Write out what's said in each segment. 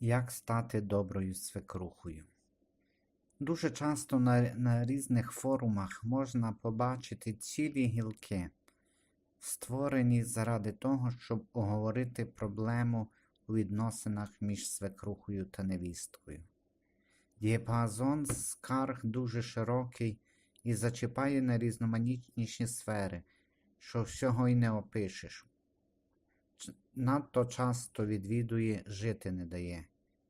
Як стати доброю свекрухою? Дуже часто на, на різних форумах можна побачити цілі гілки, створені заради того, щоб оговорити проблему у відносинах між свекрухою та невісткою. Діапазон скарг дуже широкий і зачіпає найрізноманітніші сфери, що всього й не опишеш. Надто часто відвідує, жити не дає.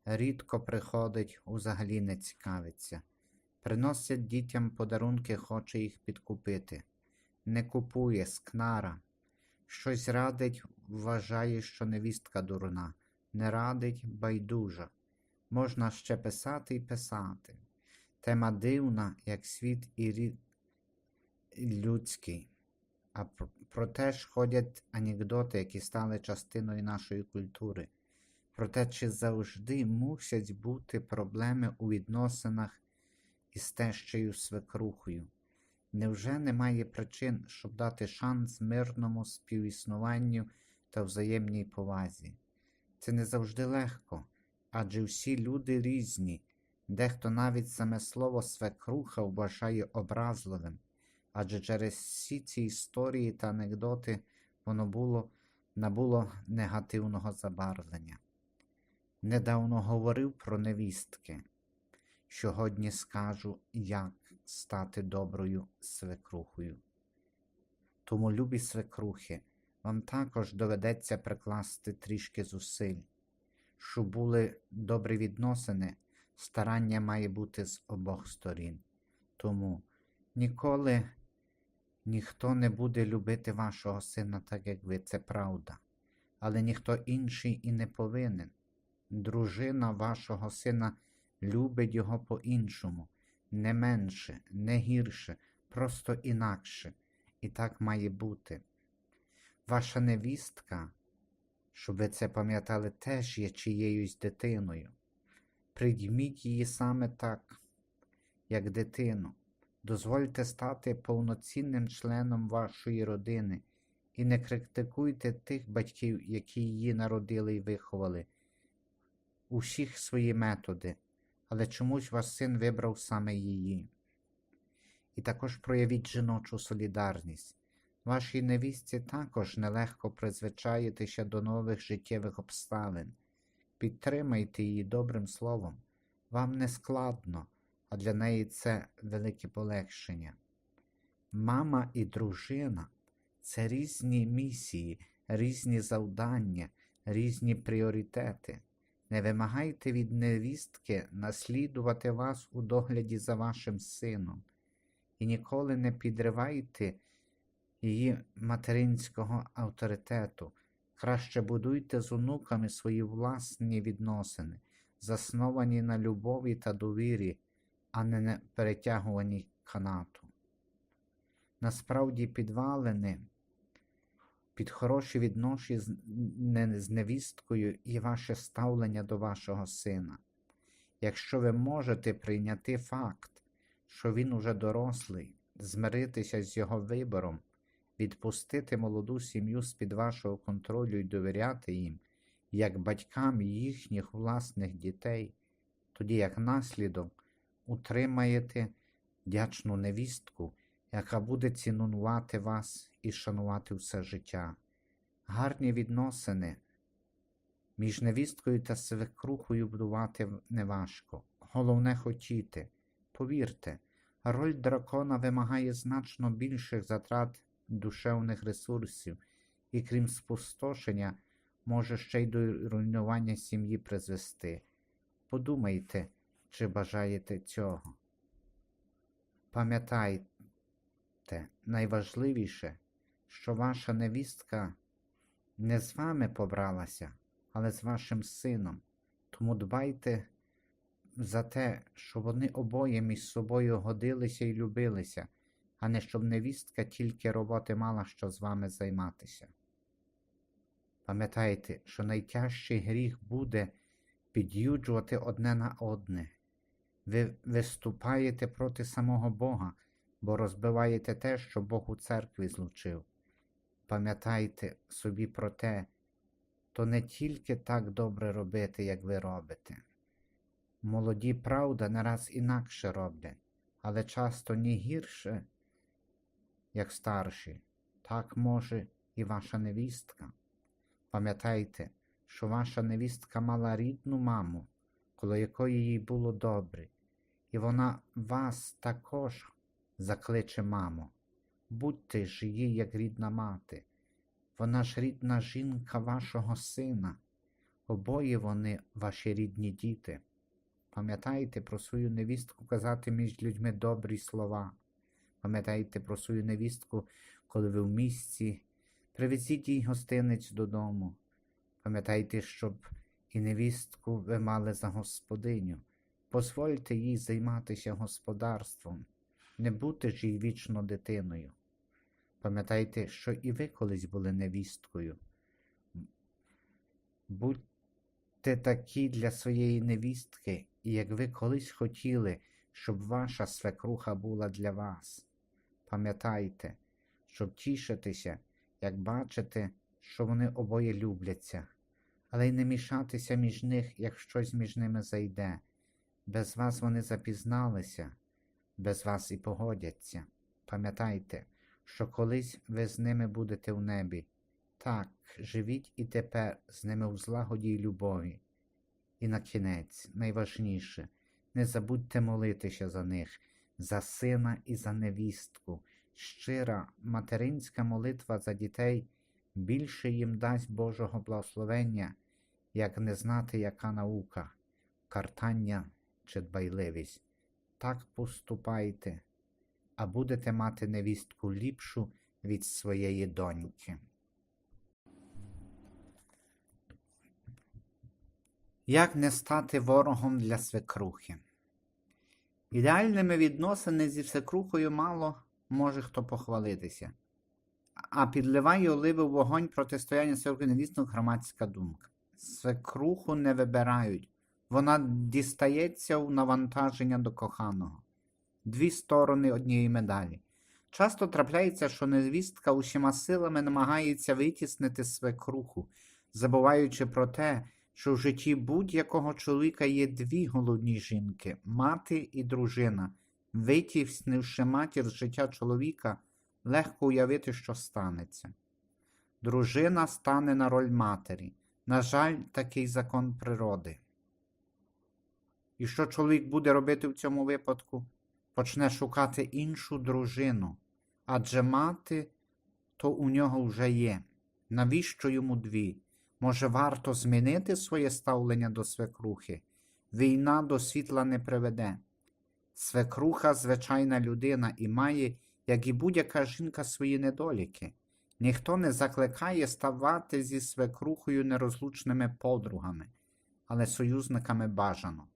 Рідко приходить, взагалі не цікавиться. Приносять дітям подарунки, хоче їх підкупити. Не купує, скнара. Щось радить, вважає, що невістка дурна. Не радить, байдужа. Можна ще писати і писати. Тема дивна, як світ і рід людський. А про- проте ж ходять анекдоти, які стали частиною нашої культури. Проте чи завжди мусять бути проблеми у відносинах із тещею свекрухою? Невже немає причин, щоб дати шанс мирному співіснуванню та взаємній повазі? Це не завжди легко, адже всі люди різні, дехто навіть саме слово свекруха вважає образливим, адже через всі ці історії та анекдоти воно було, набуло негативного забарвлення. Недавно говорив про невістки. Сьогодні скажу, як стати доброю свекрухою. Тому, любі свекрухи, вам також доведеться прикласти трішки зусиль. Щоб були добрі відносини, старання має бути з обох сторін. Тому ніколи ніхто не буде любити вашого сина так, як ви, це правда, але ніхто інший і не повинен. Дружина вашого сина любить його по-іншому, не менше, не гірше, просто інакше. І так має бути. Ваша невістка, щоб ви це пам'ятали, теж є чиєюсь дитиною. Прийміть її саме так, як дитину. Дозвольте стати повноцінним членом вашої родини і не критикуйте тих батьків, які її народили і виховали. У всіх свої методи, але чомусь ваш син вибрав саме її. І також проявіть жіночу солідарність. Вашій невістці також нелегко призвичаїтися до нових життєвих обставин. Підтримайте її добрим словом. Вам не складно, а для неї це велике полегшення. Мама і дружина це різні місії, різні завдання, різні пріоритети. Не вимагайте від невістки наслідувати вас у догляді за вашим сином і ніколи не підривайте її материнського авторитету. Краще будуйте з онуками свої власні відносини, засновані на любові та довірі, а не на перетягуванні канату. Насправді підвалини під хороші відношення з невісткою і ваше ставлення до вашого сина. Якщо ви можете прийняти факт, що він уже дорослий, змиритися з його вибором, відпустити молоду сім'ю з-під вашого контролю і довіряти їм, як батькам їхніх власних дітей, тоді як наслідок утримаєте вдячну невістку, яка буде цінувати вас і шанувати все життя. Гарні відносини між невісткою та свекрухою будувати неважко. Головне хотіти. Повірте, роль дракона вимагає значно більших затрат душевних ресурсів і, крім спустошення, може ще й до руйнування сім'ї призвести. Подумайте, чи бажаєте цього. Пам'ятайте, найважливіше, що ваша невістка не з вами побралася, але з вашим сином. Тому дбайте за те, щоб вони обоє між собою годилися і любилися, а не щоб невістка тільки роботи мала що з вами займатися. Пам'ятайте, що найтяжчий гріх буде під'юджувати одне на одне. Ви виступаєте проти самого Бога, бо розбиваєте те, що Бог у церкві злучив. Пам'ятайте собі про те, то не тільки так добре робити, як ви робите. Молоді, правда, не раз інакше роблять, але часто не гірше, як старші. Так може і ваша невістка. Пам'ятайте, що ваша невістка мала рідну маму, коло якої їй було добре, і вона вас також закличе мамо. Будьте ж їй, як рідна мати. Вона ж рідна жінка вашого сина. Обоє вони ваші рідні діти. Пам'ятайте про свою невістку казати між людьми добрі слова. Пам'ятайте про свою невістку, коли ви в місті. Привезіть їй гостинець додому. Пам'ятайте, щоб і невістку ви мали за господиню. Позвольте їй займатися господарством, не бути ж їй вічно дитиною. Пам'ятайте, що і ви колись були невісткою. Будьте такі для своєї невістки, як ви колись хотіли, щоб ваша свекруха була для вас. Пам'ятайте, щоб тішитися, як бачите, що вони обоє любляться, але й не мішатися між них, як щось між ними зайде. Без вас вони запізналися, без вас і погодяться. Пам'ятайте, що колись ви з ними будете в небі. Так, живіть і тепер з ними у злагоді й любові. І на кінець, найважніше, не забудьте молитися за них, за сина і за невістку. Щира материнська молитва за дітей більше їм дасть Божого благословення, як не знати, яка наука, картання чи дбайливість. Так поступайте, а будете мати невістку ліпшу від своєї доньки. Як не стати ворогом для свекрухи? Ідеальними відносини зі свекрухою мало може хто похвалитися. А підливає оливи в вогонь протистояння свекрухи невісно громадська думка. Свекруху не вибирають, вона дістається у навантаження до коханого. Дві сторони однієї медалі. Часто трапляється, що невістка усіма силами намагається витіснити свекруху, забуваючи про те, що в житті будь-якого чоловіка є дві головні жінки мати і дружина. Витіснивши матір з життя чоловіка, легко уявити, що станеться. Дружина стане на роль матері. На жаль, такий закон природи. І що чоловік буде робити в цьому випадку? Почне шукати іншу дружину, адже мати то у нього вже є. Навіщо йому дві? Може, варто змінити своє ставлення до свекрухи? Війна до світла не приведе. Свекруха звичайна людина і має, як і будь-яка жінка, свої недоліки. Ніхто не закликає ставати зі свекрухою нерозлучними подругами, але союзниками бажано.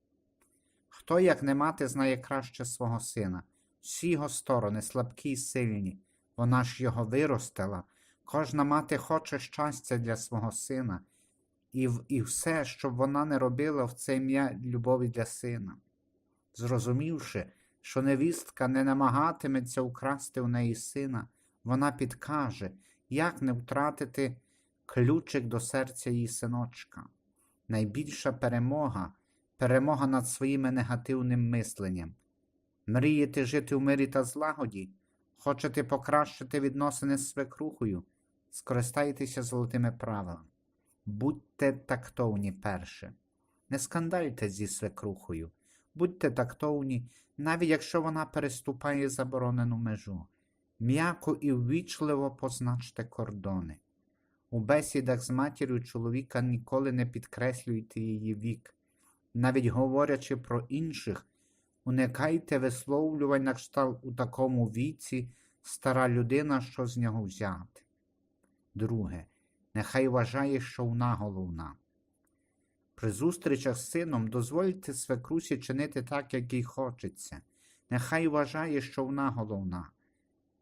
Хто, як не мати, знає краще свого сина, всі його сторони, слабкі й сильні, вона ж його виростила. Кожна мати хоче щастя для свого сина, і і все, що б вона не робила в це ім'я любові для сина. Зрозумівши, що невістка не намагатиметься украсти у неї сина, вона підкаже, як не втратити ключик до серця її синочка. Найбільша перемога перемога над своїм негативним мисленням. Мрієте жити в мирі та злагоді? Хочете покращити відносини з свекрухою? Скористайтеся золотими правилами. Будьте тактовні перше. Не скандальте зі свекрухою. Будьте тактовні, навіть якщо вона переступає заборонену межу. М'яко і ввічливо позначте кордони. У бесідах з матір'ю чоловіка ніколи не підкреслюйте її вік. Навіть говорячи про інших, уникайте висловлювань на кшталт у такому віці стара людина, що з нього взяти. Друге, нехай вважає, що вона головна. При зустрічах з сином дозвольте свекрусі чинити так, як їй хочеться. Нехай вважає, що вона головна.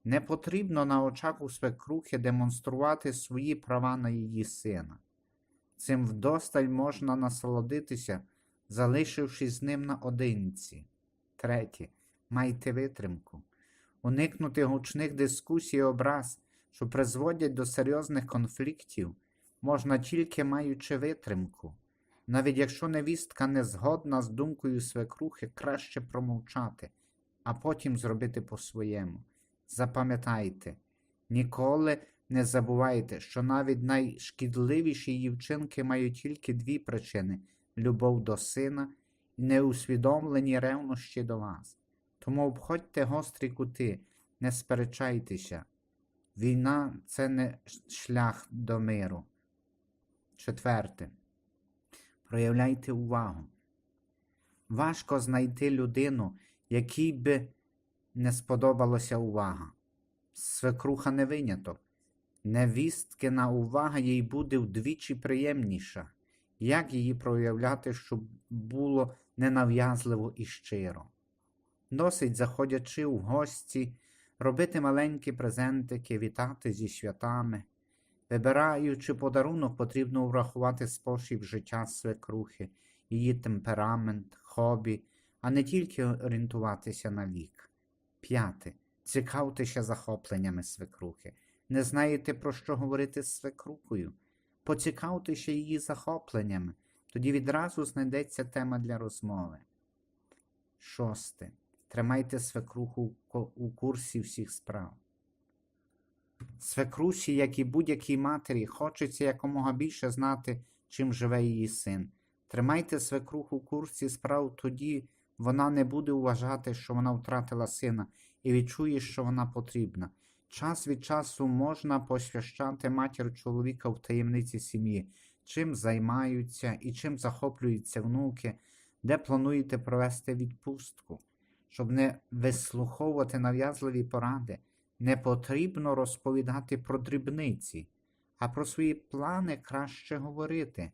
Не потрібно на очах у свекрухи демонструвати свої права на її сина. Цим вдосталь можна насолодитися, залишившись з ним наодинці. Третє. Майте витримку. Уникнути гучних дискусій і образ, що призводять до серйозних конфліктів, можна тільки маючи витримку. Навіть якщо невістка не згодна з думкою свекрухи, краще промовчати, а потім зробити по-своєму. Запам'ятайте, ніколи не забувайте, що навіть найшкідливіші її вчинки мають тільки дві причини любов до сина і неусвідомлені ревнощі до вас. Тому обходьте гострі кути, не сперечайтеся. Війна це не шлях до миру. Четверте. Проявляйте увагу. Важко знайти людину, якій би не сподобалася увага. Свекруха не виняток. Невісткина увага їй буде вдвічі приємніша. Як її проявляти, щоб було ненав'язливо і щиро? Досить, заходячи в гості, робити маленькі презентики, вітати зі святами. Вибираючи подарунок, потрібно врахувати спосіб життя свекрухи, її темперамент, хобі, а не тільки орієнтуватися на вік. П'яте. Цікавтеся захопленнями свекрухи. Не знаєте, про що говорити з свекрухою? Поцікавтеся її захопленнями, тоді відразу знайдеться тема для розмови. Шосте. Тримайте свекруху у курсі всіх справ. Свекрусі, як і будь-якій матері, хочеться якомога більше знати, чим живе її син. Тримайте свекруху в курсі справ, тоді вона не буде вважати, що вона втратила сина, і відчує, що вона потрібна. Час від часу можна посвящати матір чоловіка в таємниці сім'ї, чим займаються і чим захоплюються внуки, де плануєте провести відпустку. Щоб не вислуховувати нав'язливі поради, не потрібно розповідати про дрібниці, а про свої плани краще говорити,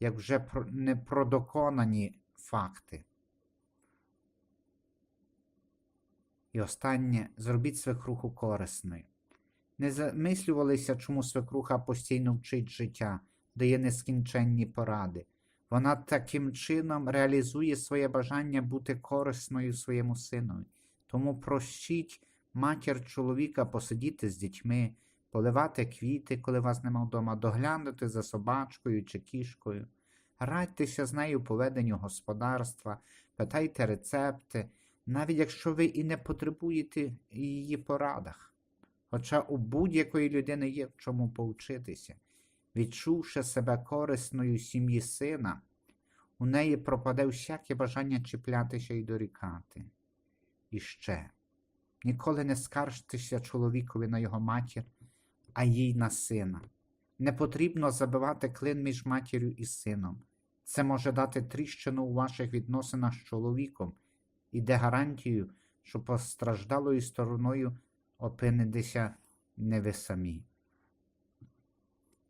як вже про не про доконані факти. І останнє зробіть свекруху корисною. Не замислювалися, чому свекруха постійно вчить життя, дає нескінченні поради. Вона таким чином реалізує своє бажання бути корисною своєму синові. Тому прощіть матір чоловіка посидіти з дітьми, поливати квіти, коли вас нема вдома, доглянути за собачкою чи кішкою. Радьтеся з нею по веденню господарства, питайте рецепти, навіть якщо ви і не потребуєте її порадах. Хоча у будь-якої людини є в чому повчитися. Відчувши себе корисною сім'ї сина, у неї пропаде всяке бажання чіплятися і дорікати. І ще ніколи не скаржтеся чоловікові на його матір, а їй на сина. Не потрібно забивати клин між матір'ю і сином. Це може дати тріщину у ваших відносинах з чоловіком і де гарантію, що постраждалою стороною опинитеся не ви самі.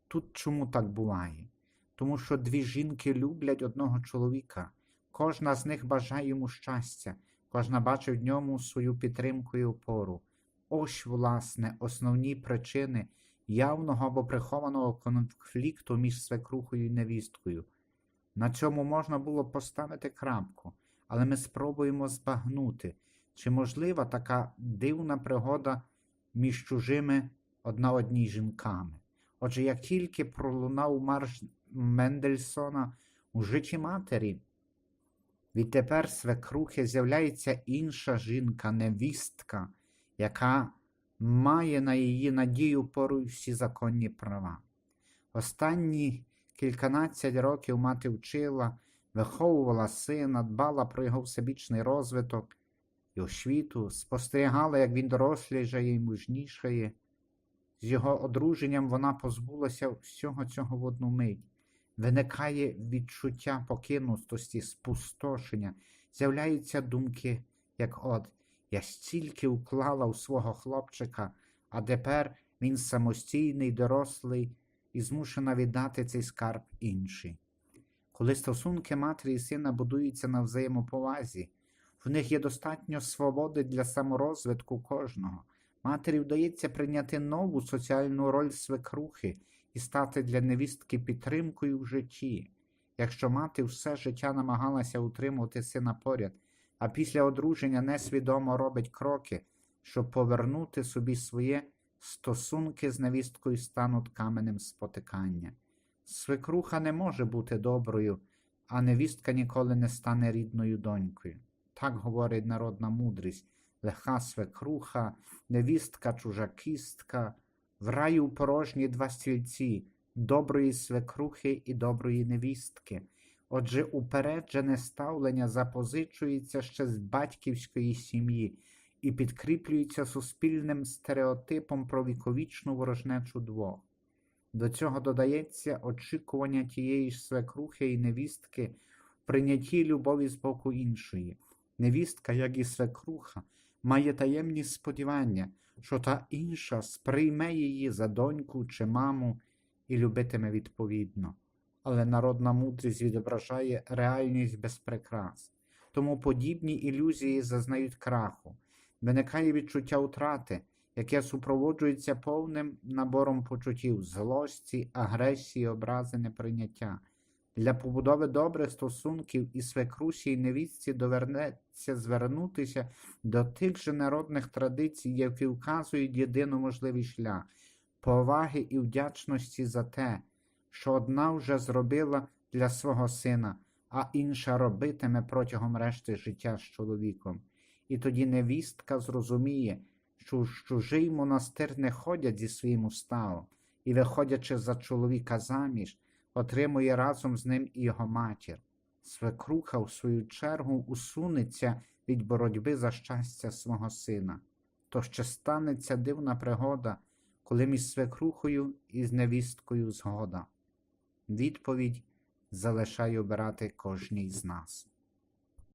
Тут чому так буває? Тому що дві жінки люблять одного чоловіка, кожна з них бажає йому щастя, кожна бачить в ньому свою підтримку і опору. Ось, власне, основні причини явного або прихованого конфлікту між свекрухою і невісткою. На цьому можна було поставити крапку, але ми спробуємо збагнути, чи можлива така дивна пригода між чужими одна одній жінками. Отже, як тільки пролунав марш Мендельсона у житті матері, відтепер свекрухи з'являється інша жінка, невістка, яка має на її надію пору всі законні права. Останні кільканадцять років мати вчила, виховувала сина, дбала про його всебічний розвиток і освіту, спостерігала, як він доросліжає і мужнішає. З його одруженням вона позбулася всього цього в одну мить. Виникає відчуття покинутості, спустошення, з'являються думки, як от я стільки вклала у свого хлопчика, а тепер він самостійний, дорослий і змушена віддати цей скарб інший. Коли стосунки матері і сина будуються на взаємоповазі, в них є достатньо свободи для саморозвитку кожного. Матері вдається прийняти нову соціальну роль свекрухи і стати для невістки підтримкою в житті. Якщо мати все життя намагалася утримувати сина поряд, а після одруження несвідомо робить кроки, щоб повернути собі своє стосунки з невісткою стануть каменем спотикання. Свекруха не може бути доброю, а невістка ніколи не стане рідною донькою. Так говорить народна мудрість. Лиха свекруха, невістка чужа кістка, в раю порожні два стільці, доброї свекрухи і доброї невістки. Отже, упереджене ставлення запозичується ще з батьківської сім'ї і підкріплюється суспільним стереотипом про віковічну ворожнечу двох. До цього додається очікування тієї ж свекрухи і невістки в прийнятті любові з боку іншої. Невістка, як і свекруха, має таємні сподівання, що та інша сприйме її за доньку чи маму і любитиме відповідно. Але народна мудрість відображає реальність без прикрас. Тому подібні ілюзії зазнають краху, виникає відчуття втрати, яке супроводжується повним набором почуттів злості, агресії, образи, неприйняття. Для побудови добрих стосунків і свекрусі і невістці довернеться звернутися до тих же народних традицій, які вказують єдино можливий шлях поваги і вдячності за те, що одна вже зробила для свого сина, а інша робитиме протягом решти життя з чоловіком. І тоді невістка зрозуміє, що в чужий монастир не ходять зі своїм уставом, і, виходячи за чоловіка заміж, отримує разом з ним і його матір. Свекруха, в свою чергу, усунеться від боротьби за щастя свого сина. То ще станеться дивна пригода, коли між свекрухою і з невісткою згода. Відповідь залишаю обирати кожній з нас.